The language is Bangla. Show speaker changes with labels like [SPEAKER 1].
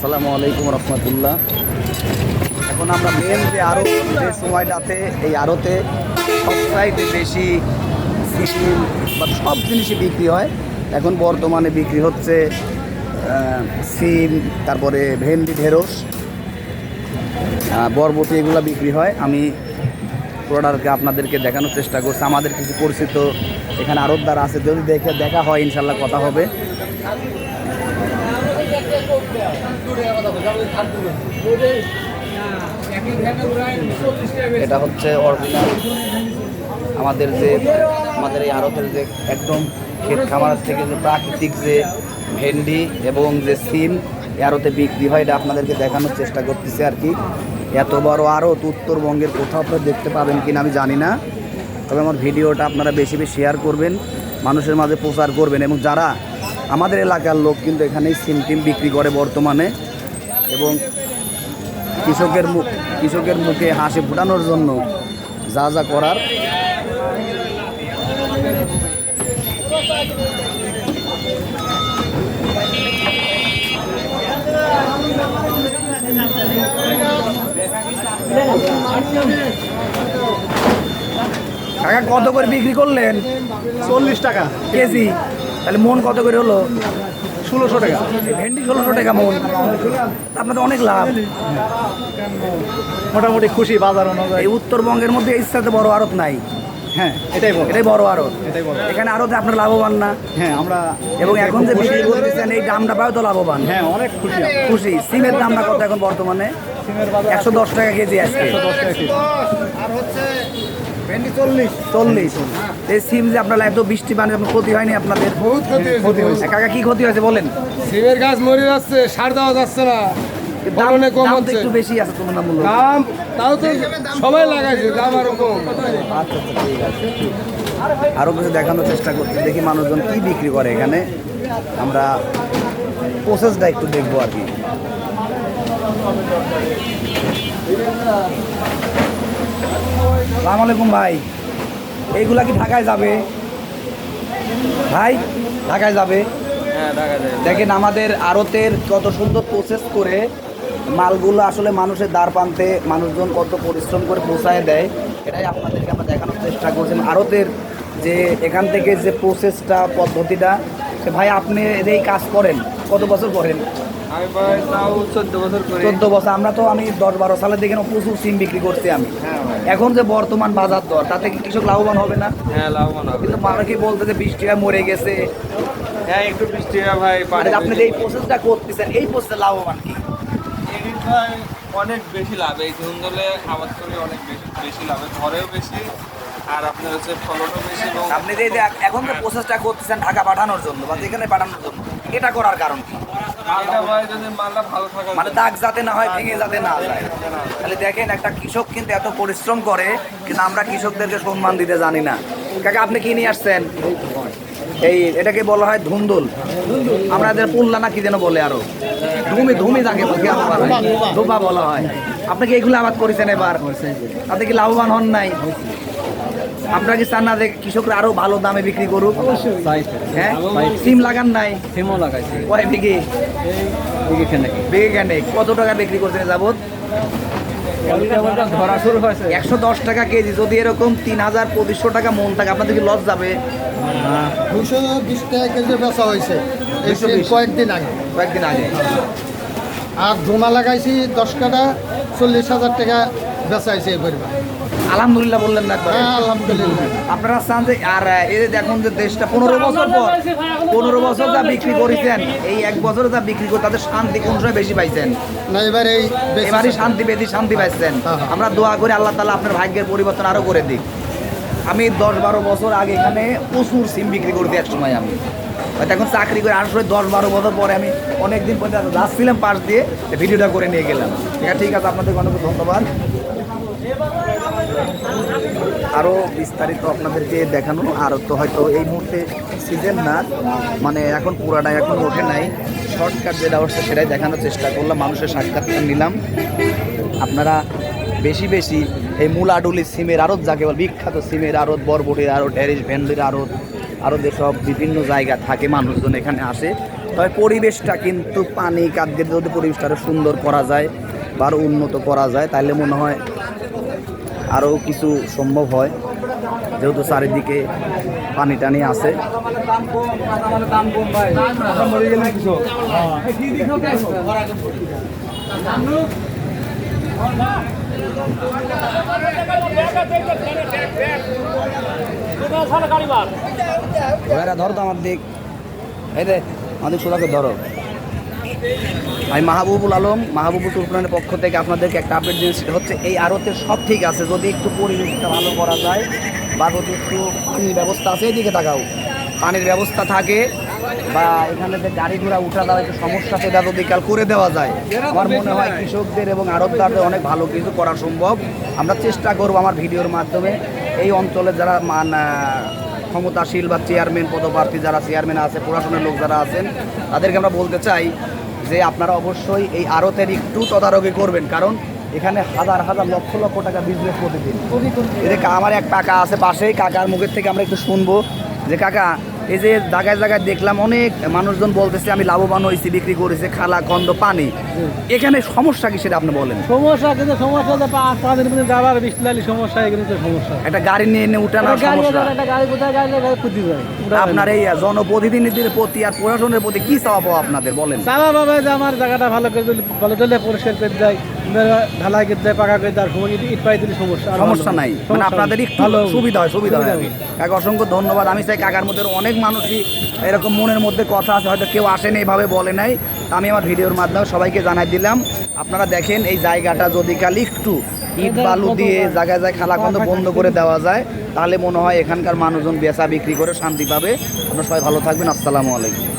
[SPEAKER 1] আসসালামু আলাইকুম রহমতুল্লাহ। এখন আমরা মেন যে আরও যে সময়টাতে এই আড়তে সবচাইতে বেশি সিম বা সব জিনিসই বিক্রি হয়। এখন বর্তমানে বিক্রি হচ্ছে সিম, তারপরে ভেন্ডি, ঢেঁড়স বরবটি এগুলো বিক্রি হয়। আমি প্রোডাক্টকে আপনাদেরকে দেখানোর চেষ্টা করছি। আমাদের কিছু পরিচিত এখানে আড়তদার আছে, যদি দেখে দেখা হয় ইনশাল্লাহ কথা হবে। এটা হচ্ছে অরিজিনাল আমাদের যে, আমাদের এই আড়তের যে একদম ক্ষেত খামার থেকে যে প্রাকৃতিক যে ভেন্ডি এবং যে সিম আড়তে বিক্রি হয়, এটা আপনাদেরকে দেখানোর চেষ্টা করতেছে আর কি। এত বড় আড়ত উত্তরবঙ্গের কোথাও আপনারা দেখতে পাবেন কিনা আমি জানি না, তবে আমার ভিডিওটা আপনারা বেশি বেশি শেয়ার করবেন, মানুষের মাঝে প্রচার করবেন, এবং যারা আমাদের এলাকার লোক কিন্তু এখানেই সিম টিম বিক্রি করে বর্তমানে এবং কৃষকের মুখ কৃষকের মুখে হাসি ফুটানোর জন্য যা যা করার। কাকা কত করে বিক্রি করলেন?
[SPEAKER 2] চল্লিশ টাকা।
[SPEAKER 1] কেজি? তাহলে মন কত করে হলো?
[SPEAKER 2] ষোলোশো টাকা।
[SPEAKER 1] ভেন্ডি ষোলোশো টাকা মন আপনাদের অনেক লাভ।
[SPEAKER 2] মোটামুটি খুশি বাজার অনুযায়ী।
[SPEAKER 1] এই উত্তরবঙ্গের মধ্যে এই সাথে বড় আড়ত নাই।
[SPEAKER 2] হ্যাঁ এটাই
[SPEAKER 1] এটাই বড়
[SPEAKER 2] এটাই বড়।
[SPEAKER 1] এখানে আড়তে আপনার লাভবান না।
[SPEAKER 2] হ্যাঁ আমরা
[SPEAKER 1] এবং এখন যে
[SPEAKER 2] খুশি।
[SPEAKER 1] বিক্রি করতেছেন এই দামটা পাও তো লাভবান।
[SPEAKER 2] হ্যাঁ অনেক খুশি।
[SPEAKER 1] খুশি। সিমের দামটা কত এখন বর্তমানে? একশো দশ টাকা কেজি আসছে
[SPEAKER 2] একশো দশ টাকা কেজি।
[SPEAKER 1] চল্লিশ। এই সিম যে আপনার এত বৃষ্টি আপনার ক্ষতি হয়নি আপনাদের?
[SPEAKER 3] বহুত ক্ষতি হয়েছে
[SPEAKER 1] কাকা কি ক্ষতি হয়েছে বলেন?
[SPEAKER 3] সিমের গাছ মরে যাচ্ছে সার দেওয়া যাচ্ছে না।
[SPEAKER 1] একটু বেশি আছে তুলনামূলক।
[SPEAKER 3] দাম তাও তো সবাই লাগাইছে দাম আরও কম।
[SPEAKER 1] আচ্ছা আচ্ছা ঠিক আছে। আরও কিছু দেখানোর চেষ্টা করছি দেখি মানুষজন কি বিক্রি করে এখানে। আমরা প্রসেসটা একটু দেখব আর কি। সালাম আলাইকুম ভাই। এইগুলা কি ঢাকায় যাবে? ভাই ঢাকায় যাবে? দেখেন আমাদের আড়তের কত সুন্দর প্রসেস করে মালগুলো আসলে মানুষের দ্বার প্রান্তে মানুষজন কত পরিশ্রম করে পৌঁছায় দেয়। এটাই আপনাদেরকে আমরা দেখানোর চেষ্টা করছেন আড়তের যে এখান থেকে যে প্রসেসটা পদ্ধতিটা সে ভাই আপনি এই কাজ করেন কত বছর করেন?
[SPEAKER 3] চোদ্দ বছর
[SPEAKER 1] আমরা তো আমি দশ বারো সালে দেখে প্রচুর সিম বিক্রি করছি আমি। এখন যে বর্তমান বাজার দর তাতে কি কৃষক লাভবান হবে না?
[SPEAKER 3] হ্যাঁ লাভবান হবে।
[SPEAKER 1] কিন্তু অনেকেই বলতে যে বৃষ্টি হয় মরে গেছে।
[SPEAKER 3] হ্যাঁ একটু বৃষ্টি হয় ভাই পানি
[SPEAKER 1] আপনি এই প্রসেসটা করতেছেন এই প্রসেসে লাভবান কি?
[SPEAKER 4] অনেক বেশি লাভ। এই ধুন্দলে আবাদ করলে অনেক বেশি বেশি লাভ। ঘরেও বেশি আর আপনার হচ্ছে ফলনও বেশি
[SPEAKER 1] আপনি যে যে এখন যে প্রসেসটা করতেছেন ঢাকা পাঠানোর জন্য বা যেখানে পাঠানোর জন্য এটা করার কারণ কি? মানে দাগ যাতে না হয় ভেঙে যাতে না যায়। তাহলে দেখেন একটা কৃষক কিন্তু এত পরিশ্রম করে কিন্তু আমরা কৃষকদেরকে সম্মান দিতে জানি না। কাকা আপনি কি নিয়ে আসছেন? এই এটাকে বলা হয় ধুন্দুল। আমরা এদের পুল্লা না কি যেন বলে আরও? ধুমি ধুমি যাকে ধোপা বলা হয়। আপনি কি এগুলো আবাদ করেছেন এবার? তাতে কি লাভবান হন নাই? আপনারা কি চান না যে কৃষকরা আরও ভালো দামে বিক্রি করুক। হ্যাঁ? সিম লাগান নাই?
[SPEAKER 2] সিমও লাগাইছি।
[SPEAKER 1] কয় বিঘে বিঘে কেন? কত টাকা বিক্রি করছেন যাবত
[SPEAKER 2] ধরা
[SPEAKER 1] একশো দশ টাকা কেজি যদি এরকম তিন হাজার পঁচিশশো টাকা মন থাকে আপনাদের কি লস যাবে?
[SPEAKER 3] দুশো বিশ টাকা কেজি বেচা হয়েছে। এই
[SPEAKER 1] 220
[SPEAKER 3] কয়েকদিন আগে।
[SPEAKER 1] কয়েকদিন আগে।
[SPEAKER 3] আর ধুমা লাগাইছি দশ কাটা চল্লিশ হাজার টাকা বেচা হয়েছে এই পরিমাণ।
[SPEAKER 1] আলহামদুলিল্লাহ বললেন না একবার।
[SPEAKER 3] আলহামদুলিল্লাহ।
[SPEAKER 1] আপনারা চান যে আর এই যে দেখুন যে দেশটা পনেরো বছর পর পনেরো বছর যা বিক্রি করেছেন এই এক বছরে যা বিক্রি করে তাদের শান্তি কোন সময় বেশি পাইছেন?
[SPEAKER 3] না এবার এই
[SPEAKER 1] এবারই শান্তি বেশি শান্তি পাইছেন।
[SPEAKER 3] হ্যাঁ, হ্যাঁ।
[SPEAKER 1] আমরা দোয়া করি আল্লাহ তালা আপনার ভাগ্যের পরিবর্তন আরও করে দিক। আমি দশ বারো বছর আগে এখানে প্রচুর সিম বিক্রি করতে এক সময় আমি। হয়তো এখন চাকরি করে আসলে দশ বারো বছর পরে আমি অনেকদিন পর্যন্ত যাচ্ছিলাম পাশ দিয়ে ভিডিওটা করে নিয়ে গেলাম। ঠিক আছে ঠিক আছে আপনাদের অনেক ধন্যবাদ। আরও বিস্তারিত আপনাদেরকে দেখানো, আর তো হয়তো এই মুহূর্তে সিজন না মানে এখন পুরাটা এখন ওঠে নাই। শর্টকাট যেটা হচ্ছে সেটাই দেখানোর চেষ্টা করলাম, মানুষের সাক্ষাৎকার নিলাম। আপনারা বেশি বেশি এই মূলাডুলি সিমের আড়ত, যাকে বল বিখ্যাত সিমের আড়ত, বরবটির আড়ত ড্যারিস ভেন্ডির আড়ত আরও যেসব বিভিন্ন জায়গা থাকে, মানুষজন এখানে আসে। তবে পরিবেশটা কিন্তু পানি কাঁদকে যদি পরিবেশটা আরও সুন্দর করা যায় বা আরও উন্নত করা যায়। তাহলে মনে হয় আরও কিছু সম্ভব হয়। যেহেতু চারিদিকে পানি টানি আছে। ভাইরা ধরো তো আমার দিক। এই রে আমাদের সোজাকে ধরো। আমি মাহবুবুল আলম, মাহবুবুল তুরপুরানের পক্ষ থেকে আপনাদেরকে একটা আপডেট দিন সেটা হচ্ছে এই আড়তে সব ঠিক আছে, যদি একটু পরিবেশটা ভালো করা যায়, বা যদি একটু পানির ব্যবস্থা আছে, এদিকে তাকাও। পানির ব্যবস্থা থাকে, বা এখানে যে গাড়ি ঘোড়া উঠা দেওয়া একটু সমস্যা, সেটা যদি কাল করে দেওয়া যায়, আমার মনে হয় কৃষকদের এবং আড়তদারদের অনেক ভালো কিছু করা সম্ভব। আমরা চেষ্টা করব আমার ভিডিওর মাধ্যমে, এই অঞ্চলে যারা মান ক্ষমতাশীল বা চেয়ারম্যান পদপ্রার্থী যারা, চেয়ারম্যান আছে, প্রশাসনের লোক যারা আছেন, তাদেরকে আমরা বলতে চাই যে আপনারা অবশ্যই এই আড়তের একটু তদারকি করবেন। কারণ এখানে হাজার হাজার লক্ষ লক্ষ টাকা বিজনেস প্রতিদিন। এদিকে আমার এক কাকা আছে পাশেই, কাকার মুখের থেকে আমরা একটু শুনব যে, কাকা এই যে জায়গায় জায়গায় দেখলাম অনেক মানুষজন বলতেছে আমি লাভবান হয়েছি বিক্রি করেছে খালা কন্দ পানি। এখানে সমস্যা কি সেটা আপনি বলেন?
[SPEAKER 2] সমস্যা কিন্তু সমস্যা তো পা- পানির মধ্যে যাবার বৃষ্টি সমস্যা এগুলো তো সমস্যা।
[SPEAKER 1] একটা গাড়ি নিয়ে এনে উঠানোর
[SPEAKER 2] গাড়ি
[SPEAKER 1] সমস্যা।
[SPEAKER 2] একটা গাড়ি কোথায় গাড়ি গাড়ি ক্ষতি যায়
[SPEAKER 1] আপনার এই জনপ্রতিনিধির প্রতি আর প্রশাসনের প্রতি কি চাওয়া পাওয়া আপনাদের বলেন?
[SPEAKER 2] চাওয়া বাবা যে আমার জায়গাটা ভালো করে ভালো দিলে পরিষ্কার করে দেয়। ঢালাই দেয় পাকা করে আর ইট পাই দিলে সমস্যা
[SPEAKER 1] সমস্যা নাই। মানে। আপনাদের একটু
[SPEAKER 2] ভালো।
[SPEAKER 1] সুবিধা হয় সুবিধা হয় কাকা অসংখ্য ধন্যবাদ। আমি চাই কাকার মধ্যে অনেক মানুষই এরকম মনের মধ্যে কথা আছে হয়তো কেউ আসেনি এইভাবে বলে নাই। আমি আমার ভিডিওর মাধ্যমে সবাইকে জানাই দিলাম। আপনারা দেখেন এই জায়গাটা যদি খালি একটু ইট বালু দিয়ে জায়গায় জায়গায় খালাখন্দ বন্ধ করে দেওয়া যায় তাহলে মনে হয় এখানকার মানুষজন বেচা বিক্রি করে শান্তি পাবে। আপনারা সবাই ভালো থাকবেন। আসসালামু আলাইকুম।